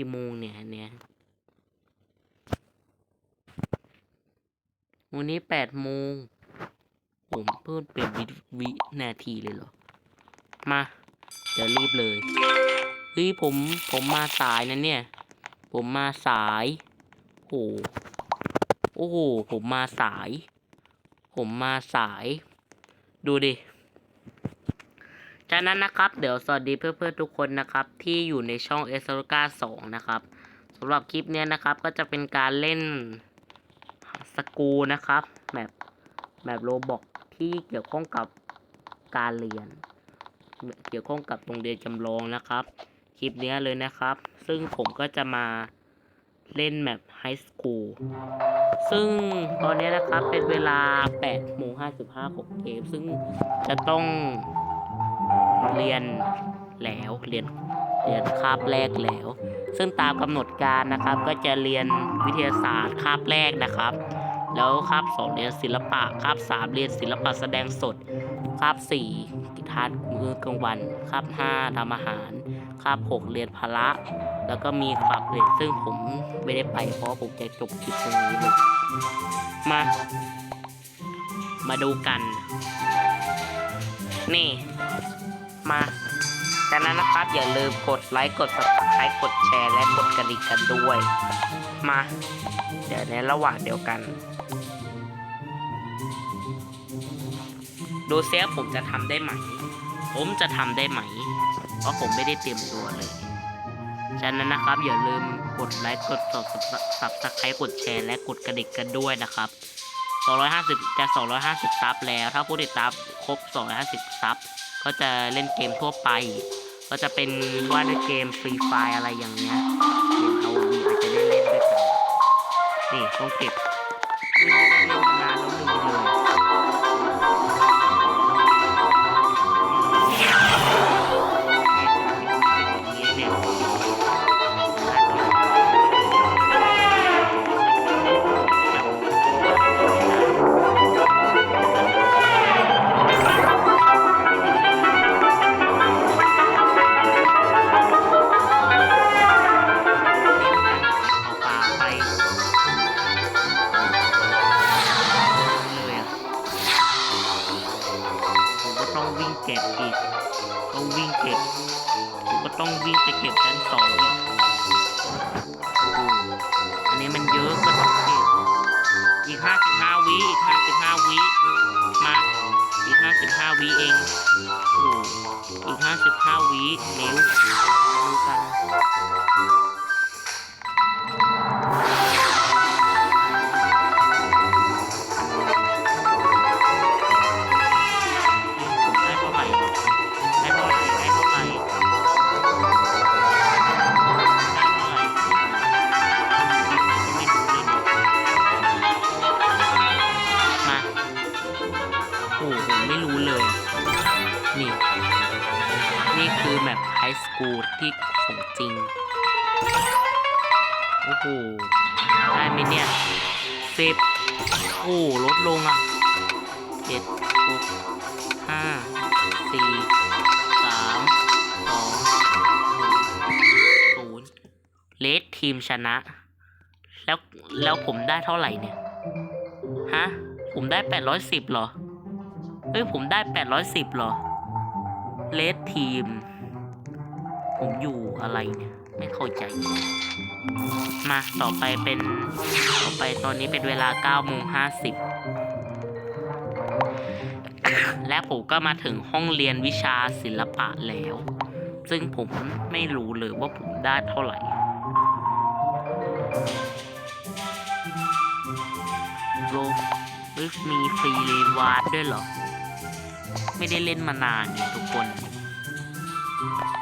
กี่โมงเนี่ยเนี่ยวันนี้แปดโมงผมเพิ่งเปลี่ยนวิวินาทีเลยเหรอ มา เดี๋ยวรีบเลยเฮ้ยผมผมมาสายนะเนี่ย ผมมาสายโหโอ้โหผมมาสาย ผมมาสาย ดูดิ จากนั้นนะครับเดี๋ยวสวัสดีเพื่อนๆทุกคนนะครับ ที่อยู่ในช่องเอสโ a 2นะครับสำหรับคลิปเนี้ยนะครับก็จะเป็นการเล่นสกูนะครับแบบแบบโรบอกที่เกี่ยวข้องกับการเรียน เกี่ยวข้องกับโรงเรียนจำลองนะครับ คลิปเนี้ยเลยนะครับ ซึ่งผมก็จะมาเล่นแมปไฮสคูลซึ่งตอนนี้นะครับเป็นเวลา8โมง55ของเกมซึ่งจะต้อง เรียนแล้วเรียนเรียนคาบแรกแล้ว ซึ่งตามกำหนดการนะครับก็จะเรียนวิทยาศาสตร์คาบแรกนะครับ แล้วคาบสองเรียนศิลปะคาบสามเรียนศิลปะแสดงสดคาบสี่กิจารมื้อกลางวันคาบห้าทำอาหารคาบหกเรียนพละแล้วก็มีคลับเรียนซึ่งผมไม่ได้ไปเพราะผมจะจบคลิปตรงนี้เลยมา มาดูกัน นี่ มาจากนั้นนะครับอย่าลืมกดไลค์กด subscribe กดแชร์และกดกระดิ่งกันด้วย มา เดี๋ยวในระหว่างเดียวกัน ดูเซฟผมจะทำได้ไหม ผมจะทำได้ไหม เพราะผมไม่ได้เตรียมตัวเลยฉะนั้นนะครับอย่าลืมกดไลค์กด subscribe กดแชร์และกดกระดิ่งกันด้วยนะครับ 250จะ250 ซับแล้ว ถ้าผู้ติดตามครบ 250 ซับ ก็จะเล่นเกมทั่วไป ก็จะเป็นว่าในเกมฟรีไฟอะไรอย่างเงี้ย เกมเอาวีอาจจะได้เล่นด้วยกัน นี่ต้องเก็บ ต้องวิ่งไปเก็บชั้นสองอีกโอ้อันนี้มันเยอะก็ต้องเก็บอีกห้าสิบห้าวิอีกห้าสิบห้าวิ มาอีกห้าสิบห้าวิเองโอ้อีกห้าสิบห้าวิเร็วดูกัน โอ้โหไม่รู้เลย นี่ นี่คือแมปไฮสคูลที่ของจริง โอ้โห ได้ไหมเนี่ยสิบโอ้ลดลงอะเจ็ดหกห้าสี่สามสองศูนย์เลสทีมชนะ แล้วแล้วผมได้เท่าไหร่เนี่ย ฮะ ผมได้แปดร้อยสิบเหรอ เฮ้ยผมได้แปดร้อยสิบเหรอเลสทีม ผมอยู่อะไรเนี่ย ไม่เข้าใจ มาต่อไปเป็น ต่อไปตอนนี้เป็นเวลา9โมง50 และผมก็มาถึงห้องเรียนวิชาศิลปะแล้ว ซึ่งผมไม่รู้เลยว่าผมได้เท่าไหร่โลเฮ้ยมีฟรีรีวาร์ดด้วยเหรอ ไม่ได้เล่นมานานเนี่ยทุกคน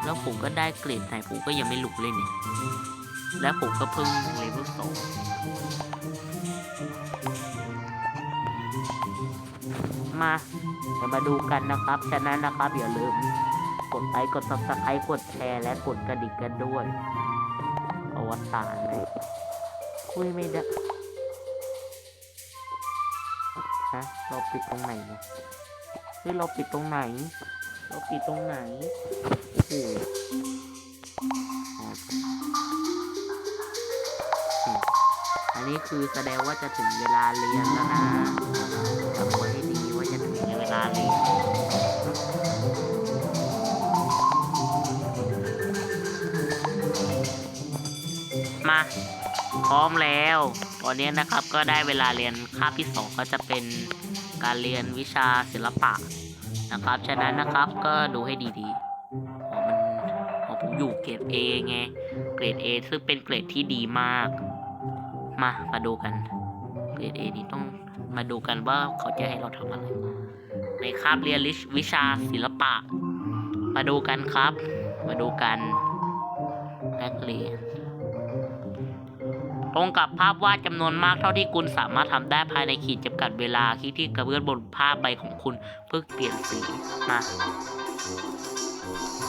แล้วผมก็ได้เกรดไหนผมก็ยังไม่หลุกเลยเนี่ย และผมก็เพิ่งเลเวลสองมาเดี๋ยวมาดูกันนะครับฉะนั้นนะครับอย่าลืมกดไลค์กด subscribe กดแชร์และกดกระดิ่งกันด้วยอวสานเลยคุยไม่ได้ฮะเราปิดตรงไหนเนี่ย ฮ้ยเราปิดตรงไหน เราปิดตรงไหนโอ้โหอ๋อนี้คือแสดงว่าจะถึงเวลาเรียนแล้วนะจำไว้ให้ดีว่าจะถึงเวลาเรียนมา พร้อมแล้ว ตอนนี้นะครับก็ได้เวลาเรียนคาบที่สองก็จะเป็น การเรียนวิชาศิลปะนะครับ ฉะนั้นนะครับก็ดูให้ดีๆอ๋อมันอ๋อผมอยู่เกรด A ไง เกรด A ซึ่งเป็นเกรดที่ดีมาก มา มาดูกัน เกรด A นี้ต้องมาดูกันว่าเขาจะให้เราทำอะไร ในคาบเรียนวิชาศิลปะ มาดูกันครับ มาดูกันนักเรียน ตรงกับภาพวาดจำนวนมากเท่าที่คุณสามารถทำได้ภายในขีดจำกัดเวลาที่ที่กระเบื้องบนภาพใบของคุณเพื่อเปลี่ยนสีมา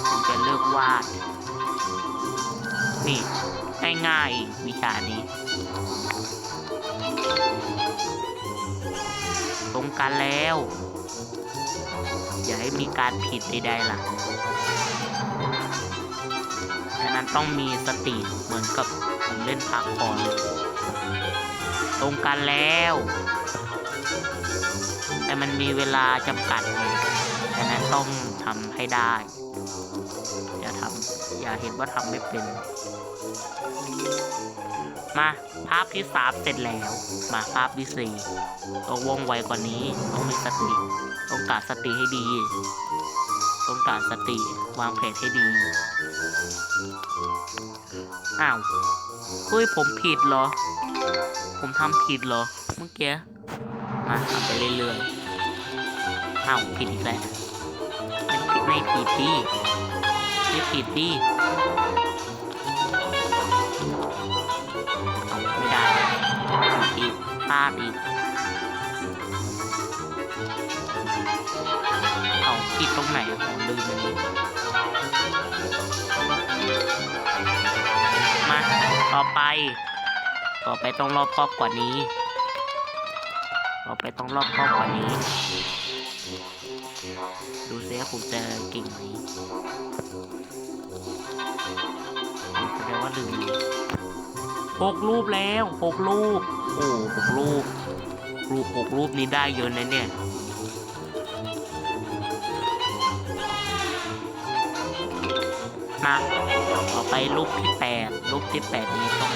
ผมจะเลือกวาด นี่ง่ายๆวิชานี้ ตรงกันแล้ว อย่าให้มีการผิดใดๆล่ะฉะนั้นต้องมีสติเหมือนกับ ผมเล่นพาคอนเลยตรงกันแล้ว แต่มันมีเวลาจำกัดไงฉะนั้นต้องทำให้ได้ อย่าทำอย่าเห็นว่าทำไม่เป็น มาภาพที่สามเสร็จแล้ว มาภาพที่สี่ต้องว่องไวกว่านี้ ต้องมีสติ ต้องการสติให้ดี ต้องการสติวางแผนให้ดี อ้าว เฮ้ยผมผิดเหรอ ผมทำผิดเหรอ เมื่อกี้ มาทำไปเรื่อยๆอ้าวผิดอีกแล้วไม่ผิดไม่ผิดดิไม่ผิดดิเอาไม่ได้ผิดอีกพลาดอีกเอาผิดตรงไหนผมลืมอันนี้ ต่อไป ต่อไปต้องรอบครอบกว่านี้ ต่อไปต้องรอบครอบกว่านี้ ดูซิว่าผมจะเก่งไหมแสดงว่าลืมหกรูปแล้วหกรูป โอ้หกรูปรูปหกรูปนี้ได้เยอะนะเนี่ย มาต่อไปรูปที่แปดรูปที่แปดนี้ต้อง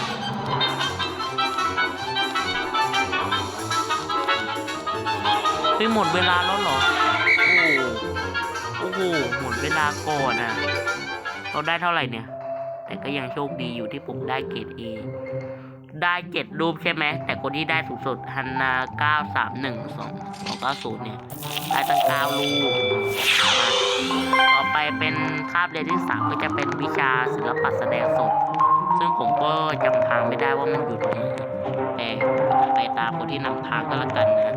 เฮ้ยหมดเวลาแล้วเหรอโอ้โหโอ้โห หมดเวลาก่อนอะเราได้เท่าไหร่เนี่ย แต่ก็ยังโชคดีอยู่ที่ผมได้เกรด A ได้เจ็ดรูปใช่ไหม แต่คนที่ได้สูงสุดฮันนาเก้าสามหนึ่งสองสองเก้าศูนย์เนี่ย ได้ตั้งเก้ารูต่อไปเป็นคาบเรียนที่สามก็จะเป็นวิชาศิลปะแสดงสด ซึ่งผมก็จำทางไม่ได้ว่ามันอยู่ตรงไหนแต่ไปตามคนที่นำทางก็แล้วกันนะ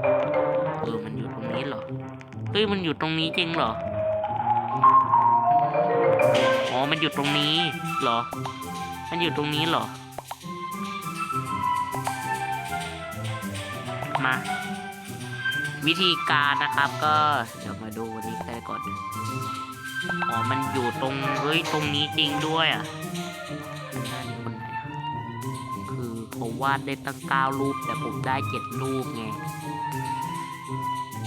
เออมันอยู่ตรงนี้เหรอเฮ้ยมันอยู่ตรงนี้จริงเหรออ๋อมันอยู่ตรงนี้เหรอ มันอยู่ตรงนี้เหรอมา วิธีการนะครับก็เดี๋ยวมาดูวันนี้ได้ก่อนอ๋อมันอยู่ตรงเฮ้ยตรงนี้จริงด้วยอะหน้านี้คนไหนคือเขาวาดได้ตั้งเก้ารูปแต่ผมได้เจ็ดรูปไง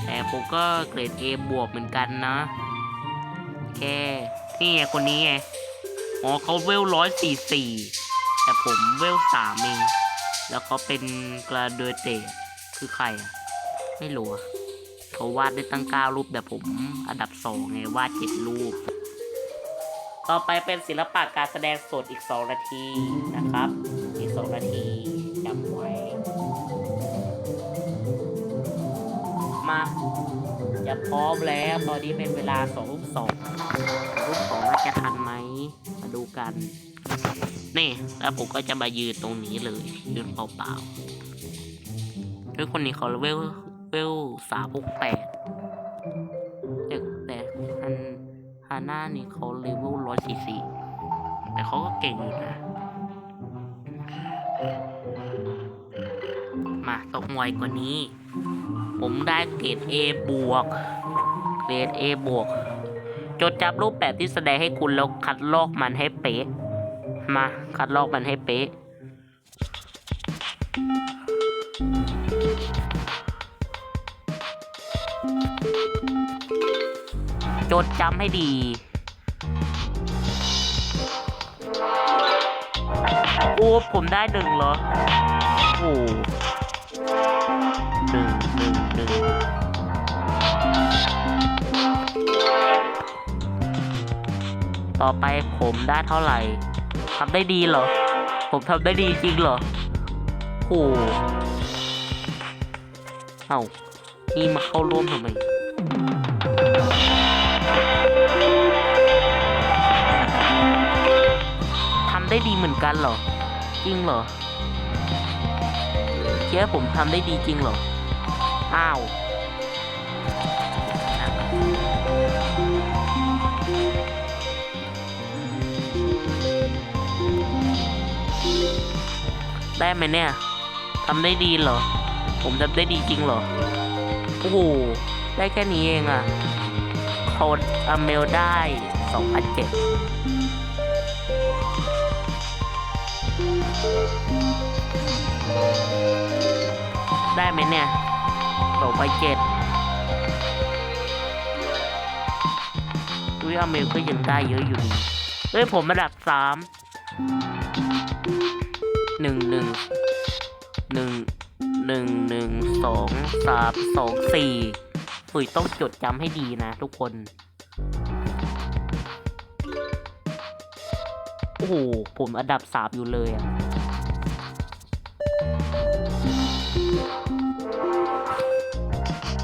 แต่ผมก็เกรด A บวกเหมือนกันนะแค่นี่ไงคนนี้ไงอ๋อเขาเวลร้อยสี่สี่แต่ผมเวลสามเองแล้วเขาเป็นกราเดเตคือใครอะ ไม่รู้เขาวาดได้ตั้งเก้ารูปแต่ผม อันดับสองไงวาดเจ็ดรูป ต่อไปเป็นศิลปะการแสดงสดอีกสองนาทีนะครับ อีกสองนาทีจำไว้ มาจะพร้อมแล้วตอนนี้เป็นเวลาสองรูปสองรูปสองน่าจะทันไหมมาดูกันนี่แล้วผมก็จะมายืนตรงนี้เลยยืนเปล่าๆด้วยคนนี้เขาเลเวล ลสามหกแปดแต่แต่ฮันฮาน่านี่เขาเลเวลร้อยสี่สี่แต่เขาก็เก่งอยู่นะ มาต้องไวกว่านี้ ผมได้เกรด A บวก เกรด A บวก จดจำรูปแบบที่แสดงให้คุณแล้วคัดลอกมันให้เป๊ะ มาคัดลอกมันให้เป๊ะ จดจำให้ดี โอ้ ผมได้หนึ่งเหรอ โอ้หนึ่งหนึ่งหนึ่งต่อไปผมได้เท่าไหร่ทำได้ดีเหรอ ผมทำได้ดีจริงเหรอโอ้เอ้า นี่มาเข้าร่วมทำไมทำได้ดีเหมือนกันเหรอ จริงเหรอเชื่อผมทำได้ดีจริงเหรอ อ้าวได้ไหมเนี่ย ทำได้ดีเหรอ ผมทำได้ดีจริงเหรอ อ้โห ได้แค่นี้เองอะโคดอเมลได้ 2007 ได้ไหมเนี่ยสองไปเจ็ดอุ้ยอเมลก็ยังได้เยอะอยู่ดีเฮ้ย ผมระดับสามหนึ่ง หนึ่งหนึ่งสองสามสองสี่อุ้ยต้องจดจำให้ดีนะทุกคน โอ้โห ผมอันดับสามอยู่เลยอะ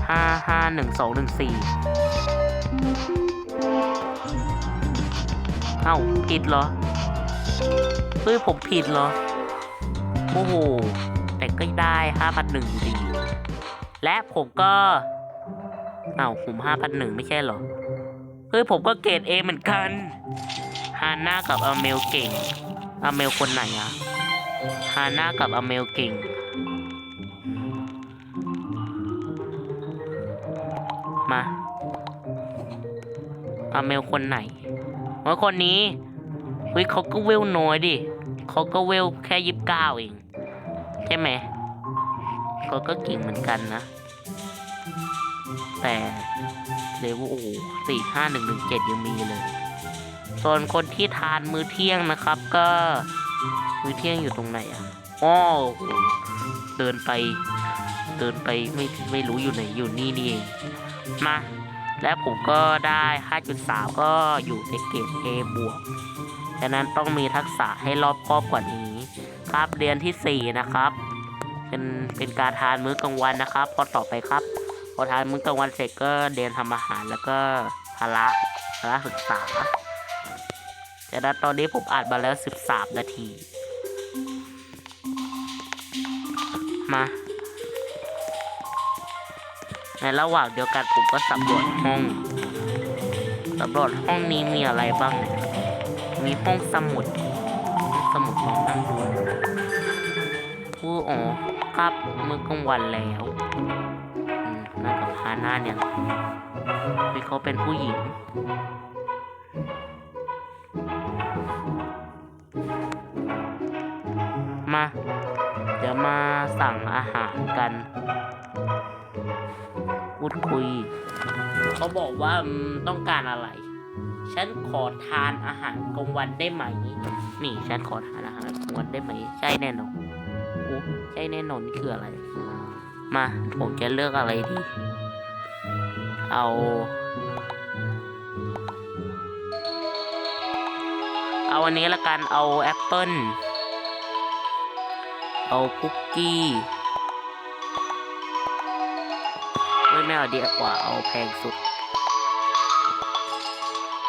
ห้าห้าหนึ่งสองหนึ่งสี่เอ้าผิดเหรอเฮ้ยผมผิดเหรอ โอ้โห แต่ก็ได้ห้าพันหนึ่งอยู่ดี และผมก็เอ้าผมห้าพันหนึ่งไม่ใช่หรอ เฮ้ยผมก็เกรดเอเหมือนกันฮาน่ากับอเมลเก่งอเมลคนไหนอะฮาน่ากับอเมลเก่งมาอเมลคนไหนว่าคนนี้เฮ้ยเขาก็เวลน้อยดิเขาก็เวลแค่ยิบเก้าเอง ใช่ไหมเขาก็เก่งเหมือนกันนะ แต่เลเวลโอ้โหสี่ห้าหนึ่งหนึ่งเจ็ดยังมีเลย ส่วนคนที่ทานมื้อเที่ยงนะครับ ก็มื้อเที่ยงอยู่ตรงไหนอะอ้อโอ้โเดินไป เดินไปไม่ไม่รู้อยู่ไหนอยู่นี่นี่เองมาและผมก็ได้ 5.3 ก็อยู่ในเกรด A บวก ฉะนั้นต้องมีทักษะให้รอบครอบกว่านี้ ครับ เรียนที่4นะครับ เป็นเป็นการทานมื้อกลางวันนะครับ พอต่อไปครับ พอทานมื้อกลางวันเสร็จก็เรียนทำอาหารแล้วก็พละพละศึกษาฉะนั้นตอนนี้ผมอ่านมาแล้ว 13 นาที มาในระหว่างเดียวกันผมก็สำรวจห้องสำรวจห้องนี้มีอะไรบ้าง มีห้องสมุด สมุดลองนั่งดูผู้อ๋อครับเมื้อกลางวันแล้วน่ากับฮาน่าเนี่ยคือเขาเป็นผู้หญิง มา เดี๋ยวมาสั่งอาหารกันพูดคุย เขาบอกว่าต้องการอะไร ฉันขอทานอาหารกลางวันได้ไหม นี่ฉันขอทานอาหารกลางวันได้ไหม ใช่แน่นอนโอ้ใช่แน่นอนนี่คืออะไร มาผมจะเลือกอะไรดี เอาเอาอันนี้ละกัน เอาแอปเปิ้ล เอาคุกกี้ไม่ไม่เอาดีกว่า เอาแพงสุด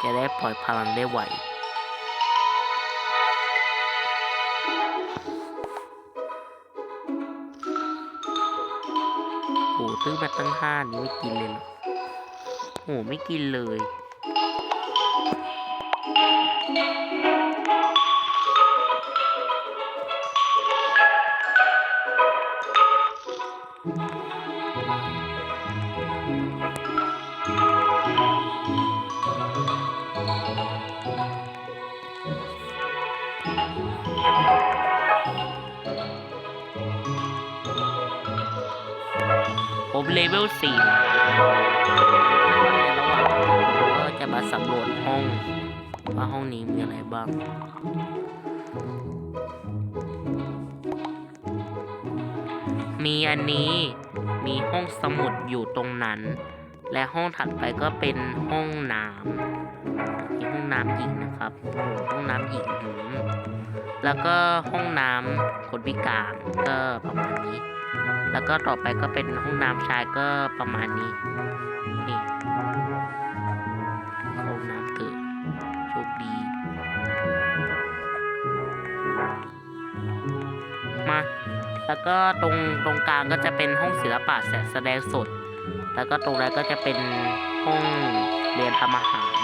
จะได้ปล่อยพลังได้ไหวโอ้ซื้อมาตั้งห้านี่ไม่กินเลยโอ้ไม่กินเลย ผมเลเวลสี่ในระหว่างก็จะมาสำรวจห้อง ว่าห้องนี้มีอะไรบ้างมีอันนี้มีห้องสมุดอยู่ตรงนั้น และห้องถัดไปก็เป็นห้องน้ำมีห้องน้ำหญิงนะครับ ห้องน้ำหญิงหืมแล้วก็ห้องน้ำคนพิการก็ประมาณนี้ แล้วก็ต่อไปก็เป็นห้องน้ำชายก็ประมาณนี้ นี่ห้องน้ำเกิดโชคดี มา แล้วก็ตรงตรงกลางก็จะเป็นห้องศิลปะแสดงสด แล้วก็ตรงนั้นก็จะเป็นห้องเรียนทำอาหาร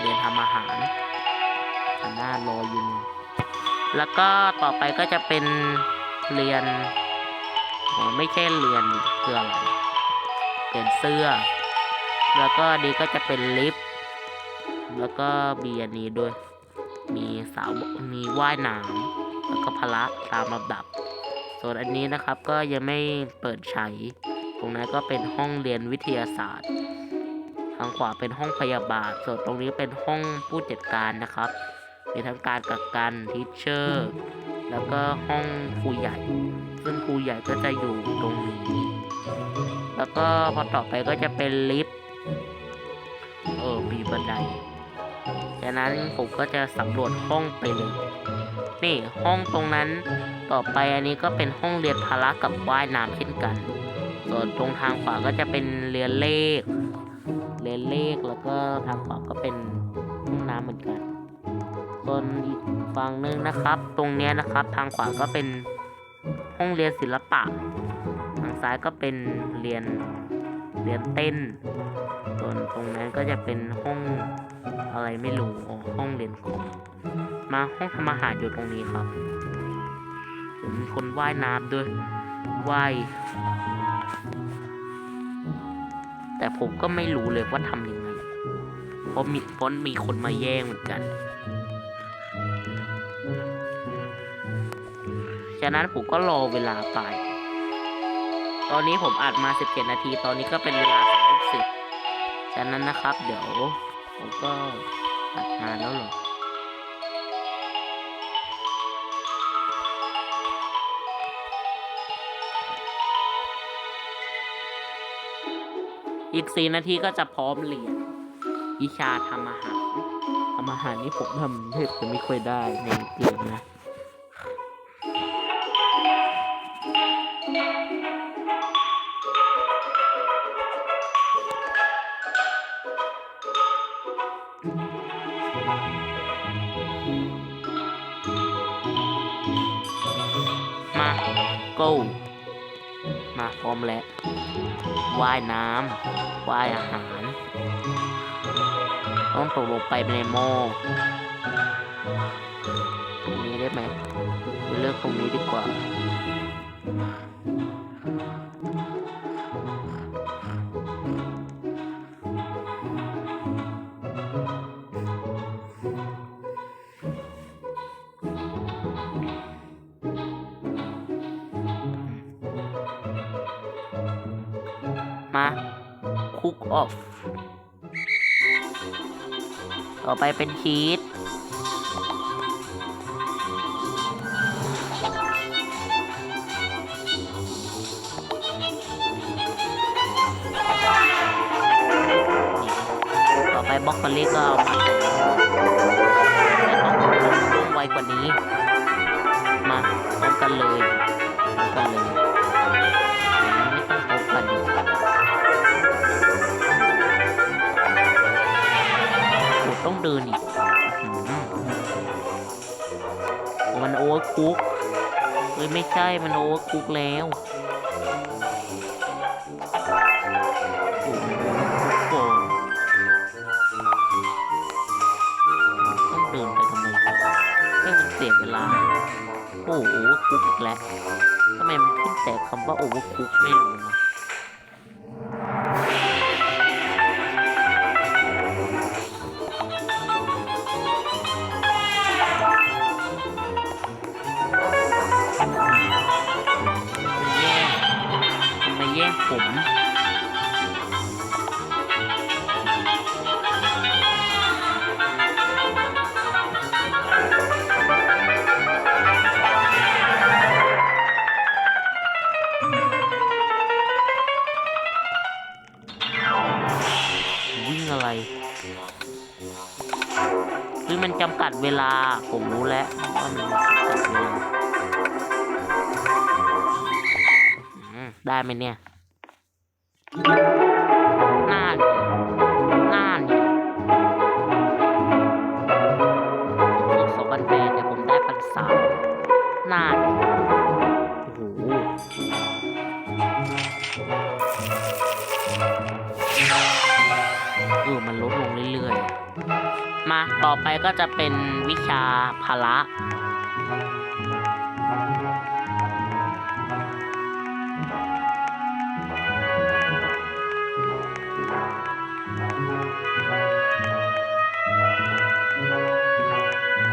เรียนทำอาหารหันหน้ารออยู่ แล้วก็ต่อไปก็จะเป็นเรียน อ๋อไม่ใช่เรียนเคืออะไรเปลี่ยนเสื้อ แล้วก็ดีก็จะเป็นลิฟต์แล้วก็มีอันนี้ด้วย มีสาวมีว่ายน้ำแล้วก็พละตามลำดับ ส่วนอันนี้นะครับก็ยังไม่เปิดใช้ ตรงนั้นก็เป็นห้องเรียนวิทยาศาสตร์ ทางขวาเป็นห้องพยาบาล ส่วนตรงนี้เป็นห้องผู้จัดการนะครับมีทั้งการกักกันทิชเชอร์ แล้วก็ห้องครูใหญ่ ซึ่งครูใหญ่ก็จะอยู่ตรงนี้ แล้วก็พอต่อไปก็จะเป็นลิฟต์ เออมีบันไดจากนั้นผมก็จะสำรวจห้องไปเลย นี่ห้องตรงนั้นต่อไปอันนี้ก็เป็นห้องเรียนพละกับว่ายน้ำเช่นกัน ส่วนตรงทางขวาก็จะเป็นเรียนเลข เรียนเลขแล้วก็ทางขวาก็เป็นห้องน้ำเหมือนกัน ส่วนอีกฝั่งหนึ่งนะครับ ตรงเนี้ยนะครับทางขวาก็เป็น ห้องเรียนศิลปะทางซ้ายก็เป็นเรียนเรียนเต้น ส่วนตรงนั้นก็จะเป็นห้องอะไรไม่รู้ห้องเรียนคอมมาห้องทำอาหารอยู่ตรงนี้ครับมีคนว่ายน้ำด้วยว่ายแต่ผมก็ไม่รู้เลยว่าทำยังไง เพราะมีเพราะมีคนมาแย่งเหมือนกัน ฉะนั้นผมก็รอเวลาไป ตอนนี้ผมอัดมา 17 นาที ตอนนี้ก็เป็นเวลา30ฉะนั้นนะครับ เดี๋ยวผมก็อัดนานแล้วหรออีกสี่นาทีก็จะพร้อมเรียนวิชาทำอาหารทำอาหารนี่ผมทำแทบจะไม่ค่อยได้ในเกมนะ ว่ายอาหาร ต้องตกลงไปในหม้อตรงนี้ได้ไหมเลือกตรงนี้ดีกว่ามา off ต่อไปเป็นชี เดินอีกอื้อหือโอ้มันโอเวอร์คุกเอ้ยไม่ใช่ มันโอเวอร์คุกแล้วโอ้มันโอเวอร์คุกก่อนต้องเดินไปทำไมให้มันเสียเวลา โอ้โหโอเวอร์คุกอีกแล้วทำไมมันขึ้นแต่คำว่าโอเวอร์คุกไม่รู้นะ เวลาผมรู้แล้วว่ามันจัดเวลาอืมได้ไหมเนี่ย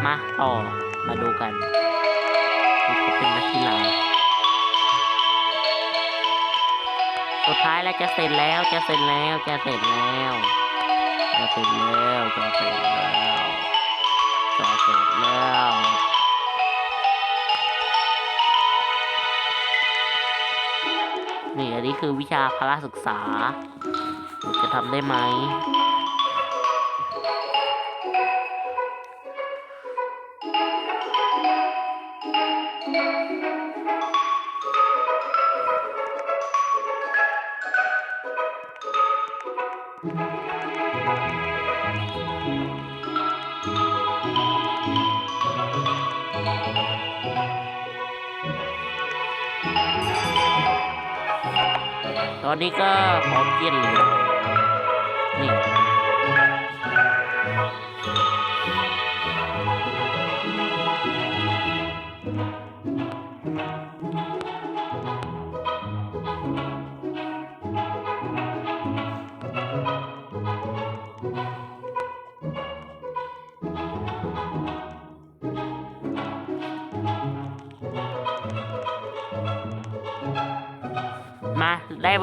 มาต่อมาดูกันเขาเป็นนักกีฬาสุดท้ายแล้วจะเสร็จแล้วจะเสร็จแล้วจะเสร็จแล้วจะเสร็จแล้วจะเสร็จแล้วจะเสร็จแล้วนี่อันนี้คือวิชาพละศึกษาจะทำได้ไหม ตอนนี้ก็พร้อมเกียนเลย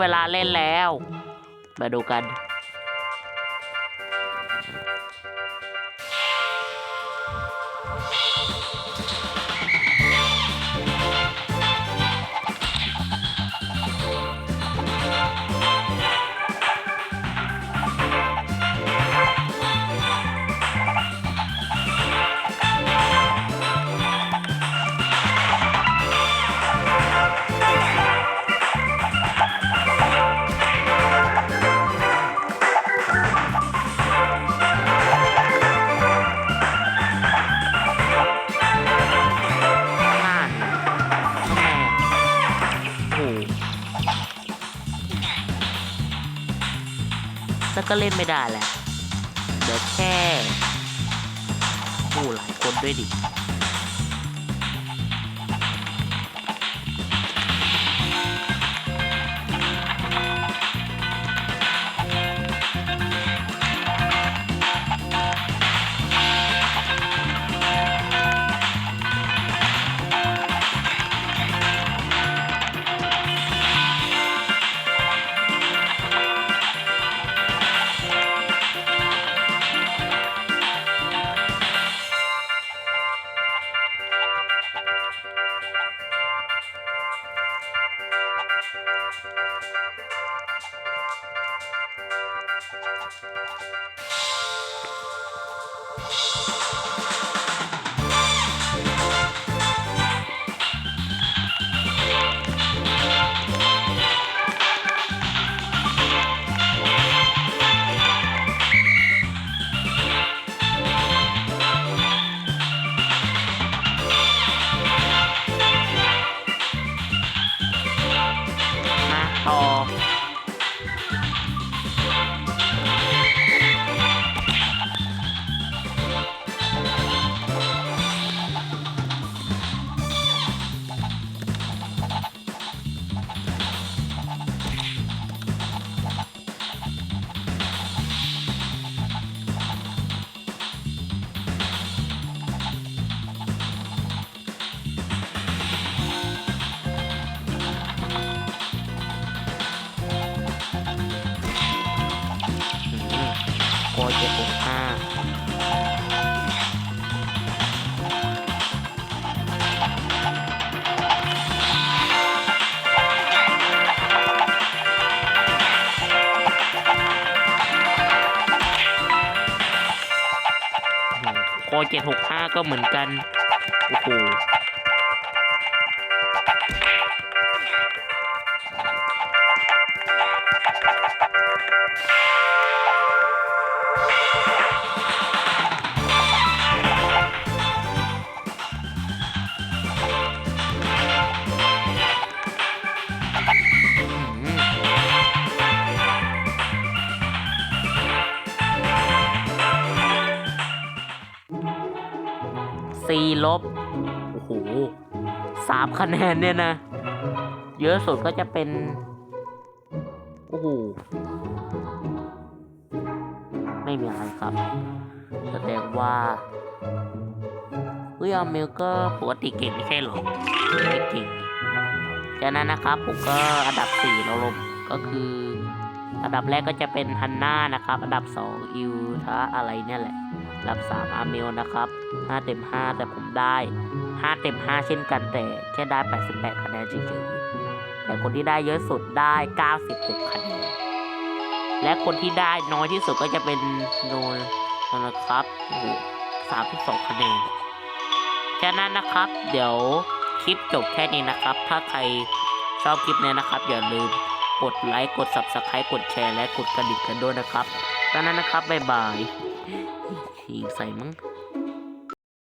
เวลาเล่นแล้ว มาดูกันผ่าน ก็เล่นไม่ได้แหละเดี๋ยวแค่ผู้หลายคนด้วยดิ เจ็ดหกห้าก็เหมือนกัน โอ้โหามคะแนนเนี่ยนะ เยอะสุดก็จะเป็น โอ้โห ไม่มีอะไรครับ แสดงว่าเฮ้ยอาเมลก็ปกติเก่งไม่ใช่หรอไม่เก่งจากนั้นนะครับผมก็อันดับสี่เราลงก็คือ อันดับแรกก็จะเป็นฮันน่านะครับ อันดับสองอิวทะอะไรเนี่ยแหละ อันดับสามอาเมลนะครับห้าเต็มห้าแต่ผมได้ ห้าเต็มห้าเช่นกันแต่แค่ได้แปดสิบแปดคะแนนเฉยๆแต่คนที่ได้เยอะสุดได้เก้าสิบหกคะแนน และคนที่ได้น้อยที่สุดก็จะเป็นโนนนะครับโอ้โหสามสิบสองคะแนนแค่นั้นนะครับ เดี๋ยวคลิปจบแค่นี้นะครับ ถ้าใครชอบคลิปนี้นะครับ อย่าลืมกดไลค์กด subscribe กดแชร์และกดกระดิ่งกันด้วยนะครับดังนั้นนะครับ บ๊ายบายฉีกใส่มั้ง